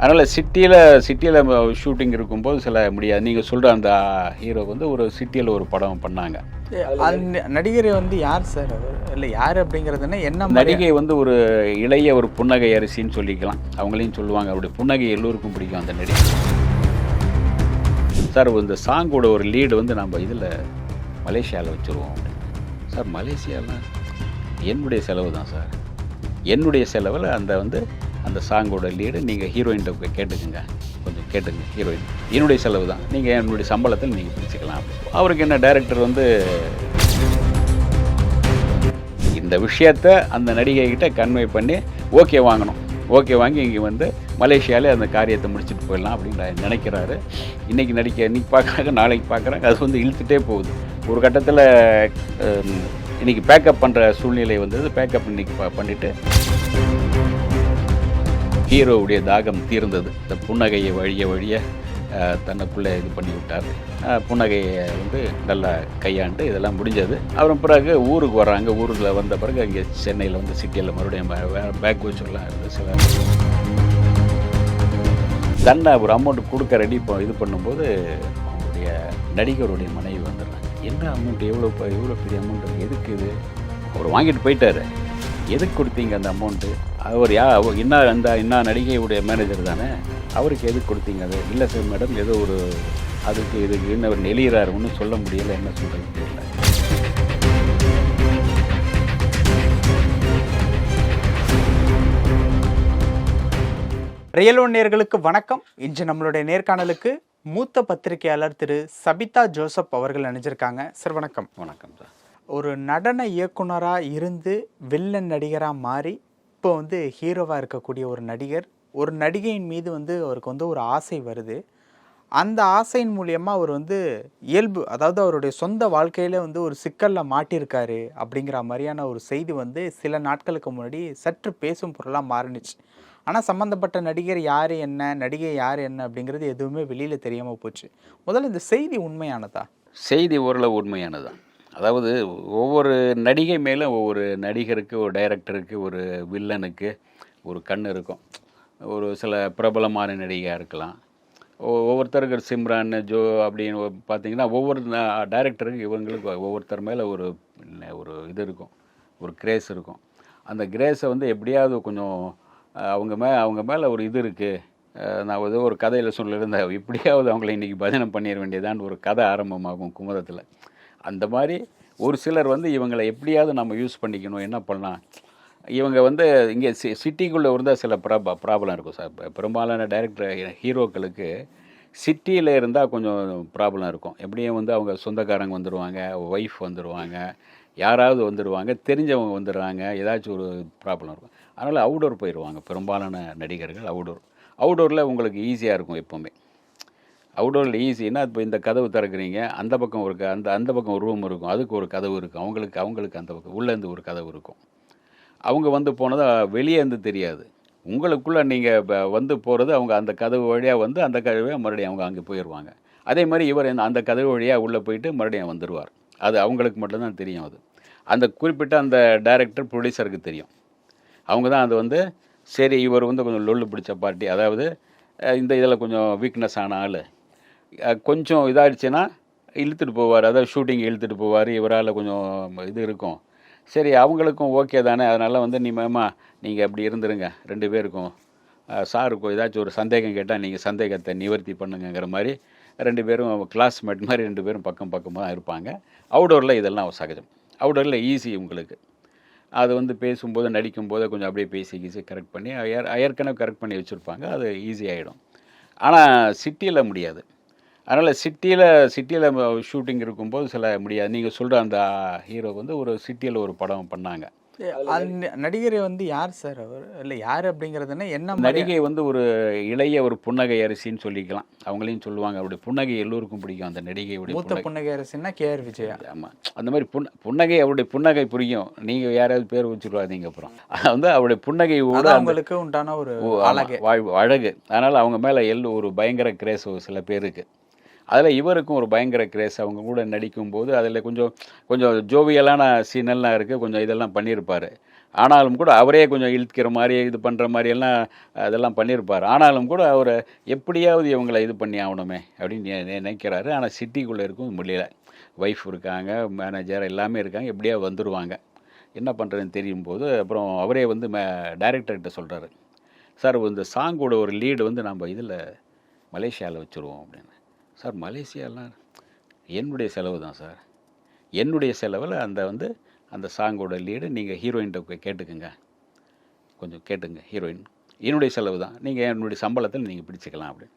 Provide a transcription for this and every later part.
அதனால் சிட்டியில் சிட்டியில் ஷூட்டிங் இருக்கும்போது சில முடியாது. நீங்கள் சொல்கிற அந்த ஹீரோ வந்து ஒரு சிட்டியில் ஒரு படம் பண்ணாங்க. அந்த நடிகர் வந்து யார் சார் இல்லை யார் அப்படிங்கிறதுனா என்ன? நடிகை வந்து ஒரு இளைய ஒரு புன்னகை அரிசின்னு சொல்லிக்கலாம். அவங்களையும் சொல்லுவாங்க. அப்படி புன்னகை எல்லோருக்கும் பிடிக்கும் அந்த நடிகை. சார் இந்த சாங்கோட ஒரு லீடு வந்து நம்ம இதில் மலேசியாவில் வச்சுருவோம் சார் மலேசியாவில் என்னுடைய செலவு தான் சார். என்னுடைய செலவில் அந்த வந்து அந்த சாங்கோட லீடு நீங்கள் ஹீரோயின்கிட்ட கேட்டுக்குங்க. கொஞ்சம் கேட்டுங்க ஹீரோயின் என்னுடைய செலவு தான். நீங்கள் என்னுடைய சம்பளத்தில் நீங்கள் பிடிச்சிக்கலாம் அவருக்கு என்ன டைரக்டர் வந்து இந்த விஷயத்த அந்த நடிகைகிட்ட கன்வே பண்ணி ஓகே வாங்கணும். ஓகே வாங்கி இங்கே வந்து மலேசியாவிலே அந்த காரியத்தை முடிச்சுட்டு போயிடலாம் அப்படின்னு நினைக்கிறாரு. இன்றைக்கி நடிக்க இன்றைக்கி பார்க்குறாங்க நாளைக்கு பார்க்குறாங்க. அது வந்து இழுத்துட்டே போகுது. ஒரு கட்டத்தில் இன்றைக்கி பேக்கப் பண்ணுற சூழ்நிலை வந்தது. பேக்கப் இன்றைக்கி ப பண்ணிவிட்டு ஹீரோவுடைய தாகம் தீர்ந்தது. இந்த புன்னகையை வழிய வழிய அஹ், தன்னுக்குள்ளே இது பண்ணி விட்டார் புன்னகையை வந்து நல்லா கையாண்டு இதெல்லாம் முடிஞ்சது. அப்புறம் பிறகு ஊருக்கு வர்றாங்க. ஊரில் வந்த பிறகு அங்கே சென்னையில் வந்து சிட்டியில் மறுபடியும் பேக் வச்சுலாம் இருந்து சில தன்னை ஒரு அமௌண்ட் கொடுக்க ரெடி இது பண்ணும்போது அவங்களுடைய நடிகருடைய மனைவி வந்துடுறாங்க. என்ன அமௌண்ட் எவ்வளோ எவ்வளோ பெரிய அமௌண்ட் எதுக்கு இது? அவர் வாங்கிட்டு போயிட்டாரு. எதுக்கு கொடுத்தீங்க அந்த அமௌண்ட்டு அவர் யா என்ன அந்த என்ன நடிகையுடைய மேனேஜர் தானே? அவருக்கு எதுக்கு கொடுத்தீங்க அது? இல்லை சார் மேடம் ஏதோ ஒரு அதுக்கு இதுக்கு என்ன அவர் நெளிகிறார் ஒன்றும் சொல்ல முடியல என்ன சொல்கிறது தெரியல. ரியல் ஒன் நேயர்களுக்கு வணக்கம். இன்று நம்மளுடைய நேர்காணலுக்கு மூத்த பத்திரிகையாளர் திரு சபிதா ஜோசப் அவர்கள் நினைச்சிருக்காங்க சார் வணக்கம். வணக்கம் சார் ஒரு நடன இயக்குனராக இருந்து வில்லன் நடிகராக மாறி இப்போ வந்து ஹீரோவாக இருக்கக்கூடிய ஒரு நடிகர். ஒரு நடிகையின் மீது வந்து அவருக்கு வந்து ஒரு ஆசை வருது. அந்த ஆசையின் மூலியமாக அவர் வந்து இயல்பு அதாவது அவருடைய சொந்த வாழ்க்கையில் வந்து ஒரு சிக்கலில் மாட்டியிருக்காரு அப்படிங்கிற மாதிரியான ஒரு செய்தி வந்து சில நாட்களுக்கு முன்னாடி சற்று பேசும் பொருளாக மாறினுச்சு. ஆனால் சம்மந்தப்பட்ட நடிகர் யார் என்ன நடிகை யார் என்ன அப்படிங்கிறது எதுவுமே வெளியில் தெரியாமல் போச்சு. முதல்ல இந்த செய்தி உண்மையானதா? செய்தி ஓரளவு உண்மையானதா அதாவது ஒவ்வொரு நடிகை மேலே ஒவ்வொரு நடிகருக்கு ஒரு டைரக்டருக்கு ஒரு வில்லனுக்கு ஒரு கண் இருக்கும். ஒரு சில பிரபலமான நடிகையாக இருக்கலாம். ஒவ்வொருத்தருக்கு சிம்ரான் ஜோ அப்படின்னு பார்த்தீங்கன்னா ஒவ்வொரு டைரக்டருக்கு இவங்களுக்கு ஒவ்வொருத்தர் மேலே ஒரு ஒரு இது இருக்கும். ஒரு கிரேஸ் இருக்கும். அந்த கிரேஸை வந்து எப்படியாவது கொஞ்சம் அவங்க மே அவங்க மேலே ஒரு இது இருக்குது நான் ஏதோ ஒரு கதையில் சொல்லியிருந்தேன். எப்படியாவது அவங்கள இன்றைக்கி பஜனை பண்ணிட வேண்டியதான் ஒரு கதை ஆரம்பமாகும் குமுதத்தில். அந்த மாதிரி ஒரு சிலர் வந்து இவங்களை எப்படியாவது நம்ம யூஸ் பண்ணிக்கணும் என்ன பண்ணலாம்? இவங்க வந்து இங்கே சி சிட்டிக்குள்ளே இருந்தால் சில ப்ராப ப்ராப்ளம் இருக்கும் சார். பெரும்பாலான டைரக்டர் ஹீரோக்களுக்கு சிட்டியில் இருந்தால் கொஞ்சம் ப்ராப்ளம் இருக்கும். எப்படியும் வந்து அவங்க சொந்தக்காரங்க வந்துடுவாங்க ஒய்ஃப் வந்துடுவாங்க யாராவது வந்துடுவாங்க தெரிஞ்சவங்க வந்துடுறாங்க ஏதாச்சும் ஒரு ப்ராப்ளம் இருக்கும். அதனால் அவுடோர் போயிடுவாங்க பெரும்பாலான நடிகர்கள் அவுடோர் அவுடோரில் உங்களுக்கு ஈஸியாக இருக்கும் எப்போவுமே. அவுடோரில் ஈஸின்னா இப்போ இந்த கதவு திறக்கிறீங்க? அந்த பக்கம் ஒரு க- அந்த அந்த பக்கம் ஒரு ரூம் இருக்கும். அதுக்கு ஒரு கதவு இருக்கும். அவங்களுக்கு அவங்களுக்கு அந்த பக்கம் உள்ளேருந்து ஒரு கதவு இருக்கும். அவங்க வந்து போனதும் வெளியேருந்து தெரியாது. உங்களுக்குள்ளே நீங்கள் வந்து போகிறது அவங்க அந்த கதவு வழியாக வந்து அந்த கதவை மறுபடியும் அவங்க அங்கே போயிடுவாங்க அதே மாதிரி இவர் இந்த- அந்த கதவு வழியாக உள்ளே போயிட்டு மறுபடியும் வந்துடுவார் அது அவங்களுக்கு மட்டும்தான் தெரியும் அது. அந்த குறிப்பிட்ட அந்த டைரக்டர் ப்ரொடியூசருக்கு தெரியும். அவங்க தான் அது வந்து சரி இவர் வந்து கொஞ்சம் லொல்லு பிடிச்ச பார்ட்டி அதாவது இந்த இதில் கொஞ்சம் வீக்னஸ் ஆன ஆள். கொஞ்சம் இதாகிடுச்சுன்னா இழுத்துட்டு போவார். அதாவது ஷூட்டிங் இழுத்துட்டு போவார். இவரால் கொஞ்சம் இது இருக்கும். சரி அவங்களுக்கும் ஓகே தானே. அதனால் வந்து நீ மேமா நீங்கள் அப்படி இருந்துருங்க. ரெண்டு பேருக்கும் சாருக்கும் ஏதாச்சும் ஒரு சந்தேகம் கேட்டால் நீங்கள் சந்தேகத்தை நிவர்த்தி பண்ணுங்கிற மாதிரி ரெண்டு பேரும் கிளாஸ்மேட் மாதிரி ரெண்டு பேரும் பக்கம் பக்கமாக இருப்பாங்க. அவுடோரில் இதெல்லாம் சகஜம். அவுடோரில் ஈஸி உங்களுக்கு. அது வந்து பேசும்போது நடிக்கும்போது கொஞ்சம் அப்படியே பேசி கீசி கரெக்ட் பண்ணி ஏற்கனவே கரெக்ட் பண்ணி வச்சுருப்பாங்க. அது ஈஸி ஆகிடும் ஆனால் சிட்டியில் முடியாது. அதனால் சிட்டியில் சிட்டியில் ஷூட்டிங் இருக்கும்போது சில முடியாது நீங்கள் சொல்கிற அந்த ஹீரோ வந்து ஒரு சிட்டியில் ஒரு படம் பண்ணாங்க. அந்த நடிகர் வந்து யார் சார் அவர்? இல்லை யார் அப்படிங்கிறதுனா என்ன நடிகை வந்து ஒரு இளைய ஒரு புன்னகை அரிசின்னு சொல்லிக்கலாம். அவங்களையும் சொல்லுவாங்க. அப்படி புன்னகை எல்லோருக்கும் பிடிக்கும். அந்த நடிகையுடைய மூத்த புன்னகை. புன்னகை அரசுன்னா கேஆர் விஜயா. ஆமாம் அந்த மாதிரி புன் புன்னகை அவருடைய புன்னகை புரியும். நீங்கள் யாராவது பேர் வச்சுருவாதீங்க அப்புறம். அது வந்து அவருடைய அது அந்த அவங்களுக்கு உண்டான ஒரு அழகு. வாழ்வு அழகு. அதனால் அவங்க மேலே எல்லு ஒரு பயங்கர கிரேஸ் சில பேருக்கு. அதில் இவருக்கும் ஒரு பயங்கர கிரேஸ் அவங்க கூட நடிக்கும்போது அதில் கொஞ்சம் கொஞ்சம் ஜோவியலான சீனெல்லாம் இருக்குது கொஞ்சம் இதெல்லாம் பண்ணியிருப்பார் ஆனாலும் கூட அவரே கொஞ்சம் இழுக்கிற மாதிரி இது பண்ணுற மாதிரி எல்லாம் அதெல்லாம் பண்ணியிருப்பார் ஆனாலும் கூட அவர் எப்படியாவது இவங்களை இது பண்ணி ஆகணுமே அப்படின்னு நினைக்கிறாரு. ஆனால் சிட்டிக்குள்ளே இருக்கும் முடியல. ஒய்ஃப் இருக்காங்க மேனேஜர் எல்லாமே இருக்காங்க. எப்படியா வந்துடுவாங்க என்ன பண்ணுறதுன்னு தெரியும் போது அப்புறம் அவரே வந்து மே டைரக்டர்கிட்ட சொல்கிறாரு சார் இந்த சாங்கோட ஒரு லீடு வந்து நம்ம இதில் மலேசியாவில் வச்சுருவோம் அப்படின்னு. சார் மலேசியாலாம் என்னுடைய செலவு தான் சார். என்னுடைய செலவில் அந்த வந்து அந்த சாங்கோட லீடு நீங்கள் ஹீரோயின்கிட்ட போய் கேட்டுக்குங்க. கொஞ்சம் கேட்டுங்க ஹீரோயின் என்னுடைய செலவு தான். நீங்கள் என்னுடைய சம்பளத்தில் நீங்கள் பிடிச்சிக்கலாம் அப்படின்னு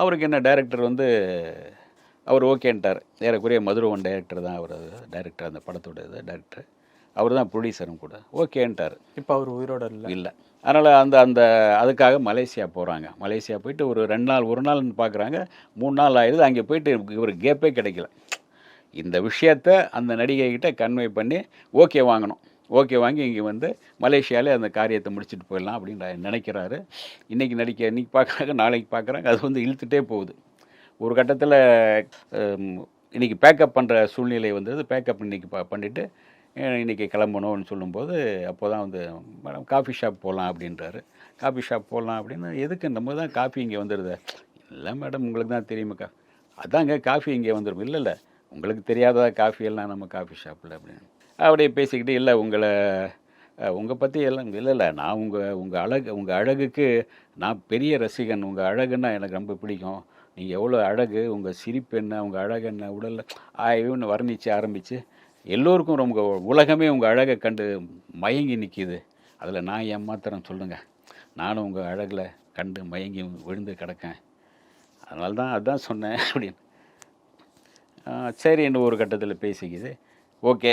அவருக்கு என்ன டைரக்டர் வந்து அவர் ஓகேன்ட்டார் ஏறக்குறைய மதுரவன் டைரக்டர் தான் அவர் டைரக்டர் அந்த படத்தோட இது டைரக்டர் அவர் தான் ப்ரொடியூசரும் கூட. ஓகேன்ட்டார். இப்போ அவர் உயிரோட இல்லை. இல்லை. அதனால் அந்த அந்த அதுக்காக மலேசியா போகிறாங்க மலேசியா போயிட்டு ஒரு ரெண்டு நாள் ஒரு நாள்னு பார்க்குறாங்க மூணு நாள் ஆயிடுது. அங்கே போயிட்டு இவர் கேப்பே கிடைக்கல. இந்த விஷயத்த அந்த நடிகை கிட்ட கன்வே பண்ணி ஓகே வாங்கணும். ஓகே வாங்கி இங்கே வந்து மலேசியாலே அந்த காரியத்தை முடிச்சுட்டு போயிடலாம் அப்படின்னு நினைக்கிறாரு. இன்றைக்கி நடிக்க இன்றைக்கி பார்க்குறாங்க நாளைக்கு பார்க்குறாங்க அது வந்து இழுத்துட்டே போகுது. ஒரு கட்டத்தில் இன்றைக்கி பேக்கப் பண்ணுற சூழ்நிலை வந்தது. பேக்கப் இன்றைக்கி ப பண்ணிவிட்டு இன்றைக்கி கிளம்பணும்னு சொல்லும்போது அப்போ தான் வந்து மேடம் காஃபி ஷாப் போகலாம் அப்படின்றாரு. காஃபி ஷாப் போகலாம் அப்படின்னு எதுக்கு? நம்ம தான் காஃபி இங்கே வந்துடுது இல்லை மேடம் உங்களுக்கு தான் தெரியுமாக்கா அதாங்க காஃபி இங்கே வந்துடும் இல்லை இல்லை உங்களுக்கு தெரியாததா காஃபி எல்லாம் நம்ம காஃபி ஷாப்பில் அப்படின்னு. அப்படியே பேசிக்கிட்டு இல்லை உங்களை உங்கள் பற்றி எல்லாம் இல்லை இல்லை நான் உங்கள் உங்கள் அழகு உங்கள் அழகுக்கு நான் பெரிய ரசிகன். உங்கள் அழகுன்னா எனக்கு ரொம்ப பிடிக்கும். நீங்கள் எவ்வளோ அழகு உங்கள் சிரிப்பு என்ன உங்கள் அழகு என்ன உடலில் ஆய்வுன்னு வர்ணித்து ஆரம்பித்து எல்லோருக்கும் ரொம்ப உலகமே உங்கள் அழகை கண்டு மயங்கி நிற்கிது அதில் நான் ஏமாத்திரம் சொல்லுங்கள் நானும் உங்கள் அழகில் கண்டு மயங்கி விழுந்து கிடக்கேன். அதனால தான் அதுதான் சொன்னேன் அப்படின்னு. சரி என்று ஒரு கட்டத்தில் பேசிக்கிது. ஓகே.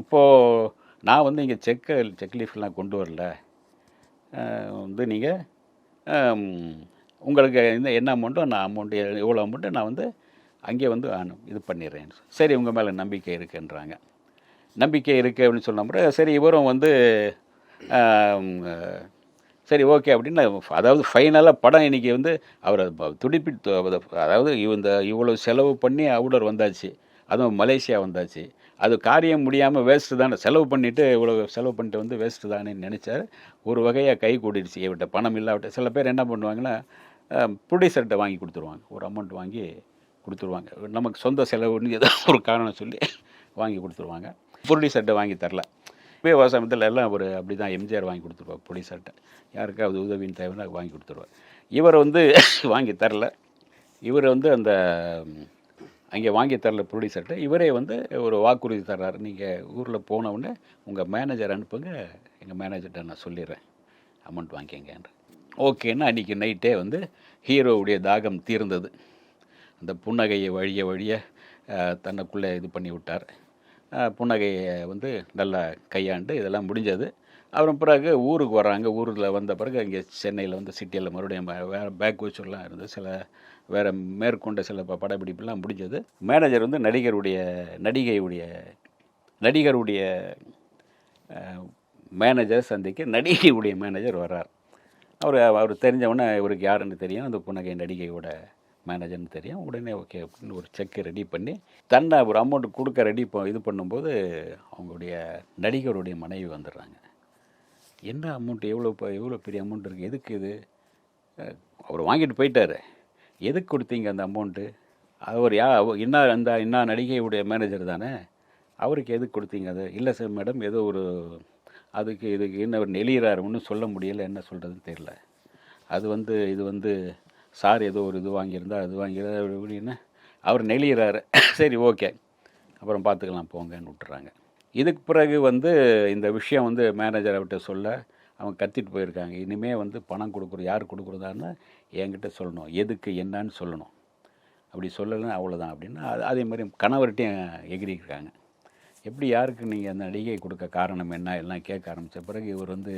இப்போது நான் வந்து இங்கே செக்கு செக் லீஃப்லாம் கொண்டு வரல. வந்து நீங்கள் உங்களுக்கு இந்த என்ன அமௌண்ட்டோ நான் அமௌண்ட்டு எவ்வளோ அமௌண்ட்டு நான் வந்து அங்கே வந்து நான் இது பண்ணிடுறேன் சரி உங்கள் மேலே நம்பிக்கை இருக்குன்றாங்க. நம்பிக்கை இருக்குது அப்படின்னு சொன்ன சரி இவரும் வந்து சரி ஓகே அப்படின்னு அதாவது ஃபைனலாக படம் இன்றைக்கி வந்து அவர் துடிப்பி அதாவது இந்த இவ்வளோ செலவு பண்ணி அவுடர் வந்தாச்சு. அதுவும் மலேசியா வந்தாச்சு. அது காரியம் முடியாமல் வேஸ்ட்டு தானே செலவு பண்ணிவிட்டு இவ்வளோ செலவு பண்ணிட்டு வந்து வேஸ்ட்டு தானே நினச்சார். ஒரு வகையாக கை கூடிடுச்சு. இவட்ட பணம் இல்லாவிட்ட சில பேர் என்ன பண்ணுவாங்கன்னா ப்ரொடியூசர்கிட்ட வாங்கி கொடுத்துருவாங்க. ஒரு அமௌண்ட் வாங்கி கொடுத்துருவாங்க. நமக்கு சொந்த செலவுன்னு ஏதோ ஒரு காரணம் சொல்லி வாங்கி கொடுத்துருவாங்க. ப்ரொடியூசர்கிட்ட வாங்கி தரல. இப்போ விவசாயத்தில் எல்லாம் ஒரு அப்படி தான் எம்ஜிஆர் வாங்கி கொடுத்துருவார் ப்ரொடியூசர்கிட்ட யாருக்காவது உதவின்னு தேவைன்னா வாங்கி கொடுத்துருவார். இவர் வந்து வாங்கி தரல. இவர் வந்து அந்த அங்கே வாங்கி தரல ப்ரொடியூசர்கிட்ட இவரே வந்து ஒரு வாக்குறுதி தர்றாரு. நீங்கள் ஊரில் போன உடனே உங்கள் மேனேஜர் அனுப்புங்க. எங்கள் மேனேஜர்கிட்ட நான் சொல்லிடுறேன். அமௌண்ட் வாங்கிக்கங்கன்ற ஓகேன்னா அன்றைக்கி நைட்டே வந்து ஹீரோவுடைய தாகம் தீர்ந்தது. அந்த புன்னகையை வழிய வழிய அஹ், தன்னுக்குள்ளே இது பண்ணி விட்டார். புன்னகையை வந்து நல்லா கையாண்டு இதெல்லாம் முடிஞ்சது. அப்புறம் பிறகு ஊருக்கு வராங்க ஊரில் வந்த பிறகு இங்கே சென்னையில் வந்து சிட்டியில் மறுபடியும் வேறு பேக் வச்சுலாம் இருந்து சில வேறு மேற்கொண்ட சில படப்பிடிப்புலாம் முடிஞ்சது. மேனேஜர் வந்து நடிகருடைய நடிகையுடைய நடிகருடைய மேனேஜர் சந்திக்க நடிகையுடைய மேனேஜர் வர்றார். அவர் அவர் தெரிஞ்சவொடனே இவருக்கு யாருன்னு தெரியும். அந்த புன்னகை நடிகையோட மேனேஜர்னு தெரியும். உடனே ஓகே அப்படின்னு ஒரு செக்கை ரெடி பண்ணி தன்னை ஒரு அமௌண்ட் கொடுக்க ரெடி இது பண்ணும்போது அவங்களுடைய நடிகருடைய மனைவி வந்துடுறாங்க. என்ன அமௌண்ட் எவ்வளோ இப்போ எவ்வளோ பெரிய அமௌண்ட் இருக்குது எதுக்கு இது? அவர் வாங்கிட்டு போயிட்டாரு. எதுக்கு கொடுத்தீங்க அந்த அமௌண்ட்டு அவர் யா அவ- இன்னா அந்த இன்னா நடிகையுடைய மேனேஜர் தானே? அவருக்கு எதுக்கு கொடுத்தீங்க அது? இல்லை சார் மேடம் ஏதோ ஒரு அதுக்கு இதுக்கு என்ன அவர் நெளிகிறாருன்னு ஒன்றும் சொல்ல முடியலை. என்ன சொல்கிறதுன்னு தெரியல. அது வந்து இது வந்து சார் ஏதோ ஒரு இது வாங்கியிருந்தா அது வாங்கியிருந்தா அப்படின்னு அவர் நெளியிறாரு. சரி ஓகே. அப்புறம் பார்த்துக்கலாம் போங்கன்னு விட்டுறாங்க. இதுக்கு பிறகு வந்து இந்த விஷயம் வந்து மேனேஜர் அவர்கிட்ட சொல்ல அவங்க கத்திட்டு போயிருக்காங்க. இனிமே வந்து பணம் கொடுக்குறது யார் கொடுக்குறதான்னு என்கிட்ட சொல்லணும். எதுக்கு என்னன்னு சொல்லணும். அப்படி சொல்லலைன்னா அவ்வளோதான் அப்படின்னு. அது அதே மாதிரி கணவர்கிட்டையும் எகிரிக்கிறாங்க எப்படி யாருக்கு நீங்கள் அந்த நடிகை கொடுக்க காரணம் என்ன? எல்லாம் கேட்க ஆரம்பித்த பிறகு இவர் வந்து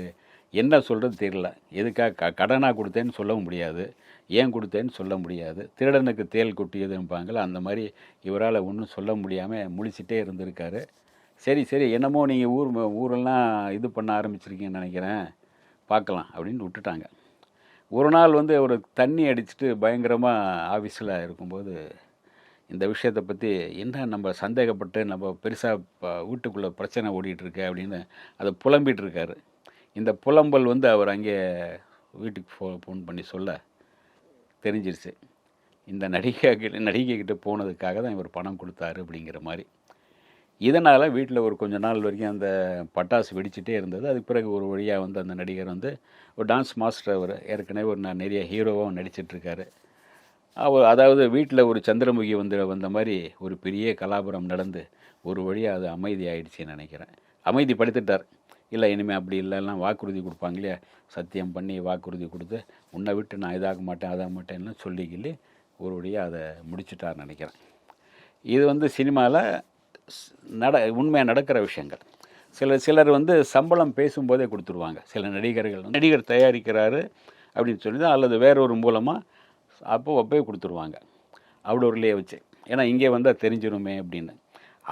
என்ன சொல்கிறது தெரியல. எதுக்காக க கடனாக கொடுத்தேன்னு சொல்லவும் முடியாது. ஏன் கொடுத்தேன்னு சொல்ல முடியாது. திருடனுக்கு தேல் கொட்டியதும்பாங்கள அந்த மாதிரி இவரால் ஒன்றும் சொல்ல முடியாமல் முழிச்சிட்டே இருந்திருக்காரு. சரி சரி என்னமோ நீங்கள் ஊர் ஊரெல்லாம் இது பண்ண ஆரம்பிச்சிருக்கீங்கன்னு நினைக்கிறேன். பார்க்கலாம் அப்படின்னு விட்டுட்டாங்க. ஒரு நாள் வந்து ஒரு தண்ணி அடிச்சுட்டு பயங்கரமாக ஆஃபீஸில் இருக்கும்போது இந்த விஷயத்தை பற்றி என்ன நம்ம சந்தேகப்பட்டு நம்ம பெருசாக வீட்டுக்குள்ளே பிரச்சனை ஓடிட்டுருக்கு அப்படின்னு அதை புலம்பிட்டு இருக்காரு. இந்த புலம்பல் வந்து அவர் அங்கே வீட்டுக்கு ஃபோ ஃபோன் பண்ணி சொல்ல தெரிஞ்சிருச்சு. இந்த நடிகை நடிகைக்கிட்ட போனதுக்காக தான் இவர் பணம் கொடுத்தாரு அப்படிங்கிற மாதிரி. இதனால் வீட்டில் ஒரு கொஞ்ச நாள் வரைக்கும் அந்த பட்டாசு வெடிச்சிட்டே இருந்தது. அதுக்கு பிறகு ஒரு வழியாக வந்து அந்த நடிகர் வந்து ஒரு டான்ஸ் மாஸ்டர் அவர் ஏற்கனவே ஒரு நான் நிறைய ஹீரோவாகவும் நடிச்சிட்ருக்காரு. அவர் அதாவது வீட்டில் ஒரு சந்திரமுகி வந்து வந்த மாதிரி ஒரு பெரிய கலாபுரம் நடந்து ஒரு வழியாக அது அமைதி ஆயிடுச்சுன்னு நினைக்கிறேன். அமைதி படுத்துட்டார் இல்லை இனிமேல் அப்படி இல்லைலாம் வாக்குறுதி கொடுப்பாங்க இல்லையா சத்தியம் பண்ணி வாக்குறுதி கொடுத்து உன்னை விட்டு நான் இதாக மாட்டேன் அதாக மாட்டேன்னு சொல்லிக்கிள்ளி ஒரு அதை முடிச்சுட்டார் நினைக்கிறேன். இது வந்து சினிமாவில் நட உண்மையாக நடக்கிற விஷயங்கள். சில சிலர் வந்து சம்பளம் பேசும்போதே கொடுத்துருவாங்க. சில நடிகர்கள் நடிகர் தயாரிக்கிறாரு அப்படின்னு சொல்லி தான் அல்லது வேற ஒரு மூலமாக அப்போ அப்போயே கொடுத்துருவாங்க. அவுடோர்லேயே வச்சு. ஏன்னா இங்கே வந்தால் தெரிஞ்சிருமே அப்படின்னு.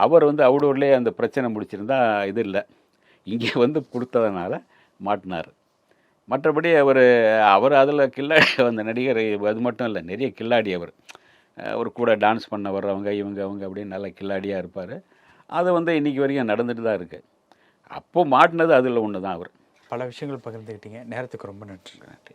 அவர் வந்து அவுடோர்லேயே அந்த பிரச்சனை முடிச்சிருந்தா இது இல்லை. இங்கே வந்து கொடுத்ததுனால மாட்டினார். மற்றபடி அவர் அவர் அதில் கில்லாடி அந்த நடிகர் அது மட்டும் இல்லை நிறைய கில்லாடி அவர். அவர் கூட டான்ஸ் பண்ண வர்றவங்க இவங்க அவங்க அப்படின்னு நல்ல கில்லாடியாக இருப்பார். அது வந்து இன்றைக்கி வரைக்கும் நடந்துட்டு தான் இருக்குது அப்போ மாட்டினது அதில் ஒன்று தான் அவர். பல விஷயங்கள் பகிர்ந்துக்கிட்டீங்க நேரத்துக்கு ரொம்ப நன்றி. நன்றி.